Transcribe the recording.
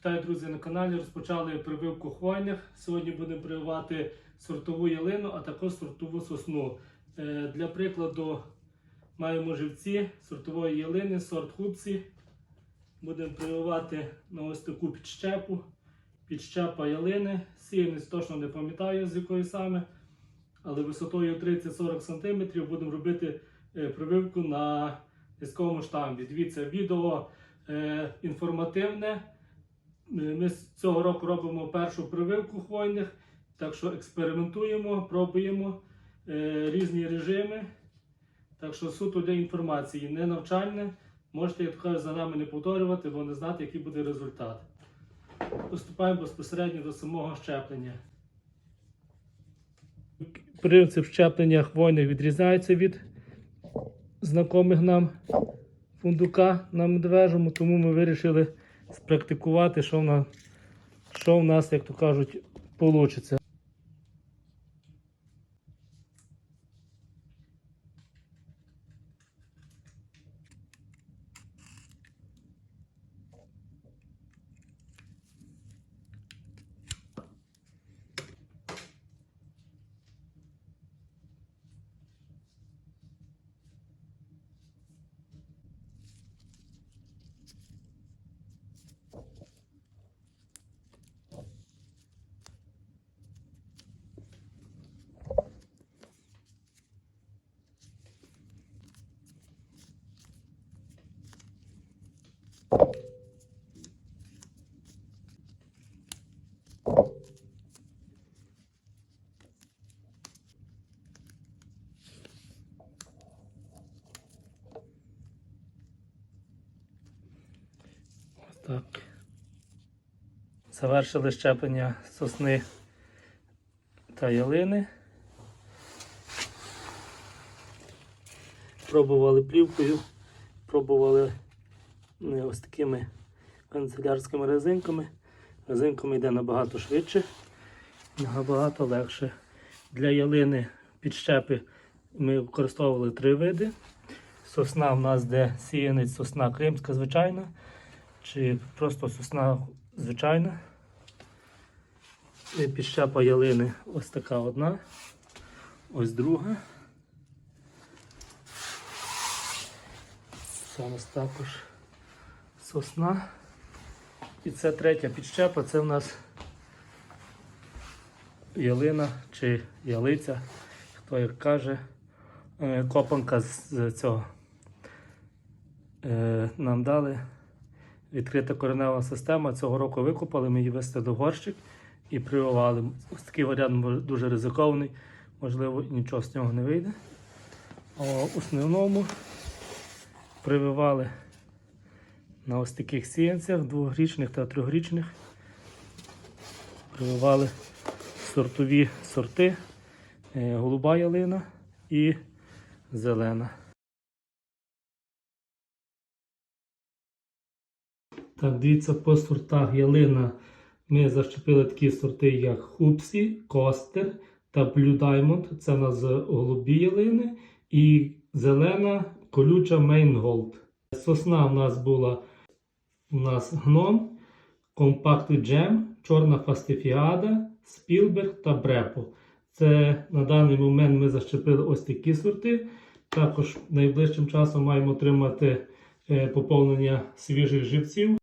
Вітаю, друзі, на каналі. Розпочали прививку хвойних. Сьогодні будемо прививати сортову ялину, а також сортову сосну. Е, Для прикладу маємо живці сортової ялини, сорт хупсі. Будемо прививати на ось таку підщепу. Підщепа ялини. Сіянець точно не пам'ятаю, з якої саме, але висотою 30-40 см будемо робити е, прививку на низькому штамбі. Дивіться, відео е, інформативне. Ми цього року робимо першу прививку хвойних, так що експериментуємо, пробуємо е, різні режими. Так що суто для інформації, не навчальне. Можете, як кажуть, за нами не повторювати, бо не знати, який буде результат. Поступаємо безпосередньо до самого щеплення. Принцип щеплення хвойних відрізається від знайомих нам фундука на медвежому, тому ми вирішили спрактикувати, що в нас, в нас як то кажуть, вийде. Так. Завершили щеплення сосни та ялини. Пробували плівкою, пробували е, ось такими канцелярськими резинками. Резинками йде набагато швидше, набагато легше. Для ялини підщепи ми використовували три види. Сосна в нас де сіянець, сосна кримська, звичайна, чи просто сосна звичайна. І підщепа ялини ось така одна, ось друга. Це у нас також сосна. І це третя підщепа, це в нас ялина чи ялиця, хто як каже, Е, копанка з цього. Е, Нам дали відкрита коренева система. Цього року викопали, ми її вести до горщик і прививали. Ось такий варіант дуже ризикований, можливо, нічого з нього не вийде. А в основному прививали на ось таких сіянцях, двохрічних та трьохрічних. Прививали сортові сорти, е, голуба ялина і зелена. Так, дивіться, по сортах ялина ми защепили такі сорти, як Хупсі, Костер та Blue Diamond. Це у нас голубі ялини. І зелена колюча Maingold. Сосна у нас була у нас гном, компактний джем, чорна фастифіада, Спілберг та Брепо. Це на даний момент ми защепили ось такі сорти. Також найближчим часом маємо отримати е, поповнення свіжих живців.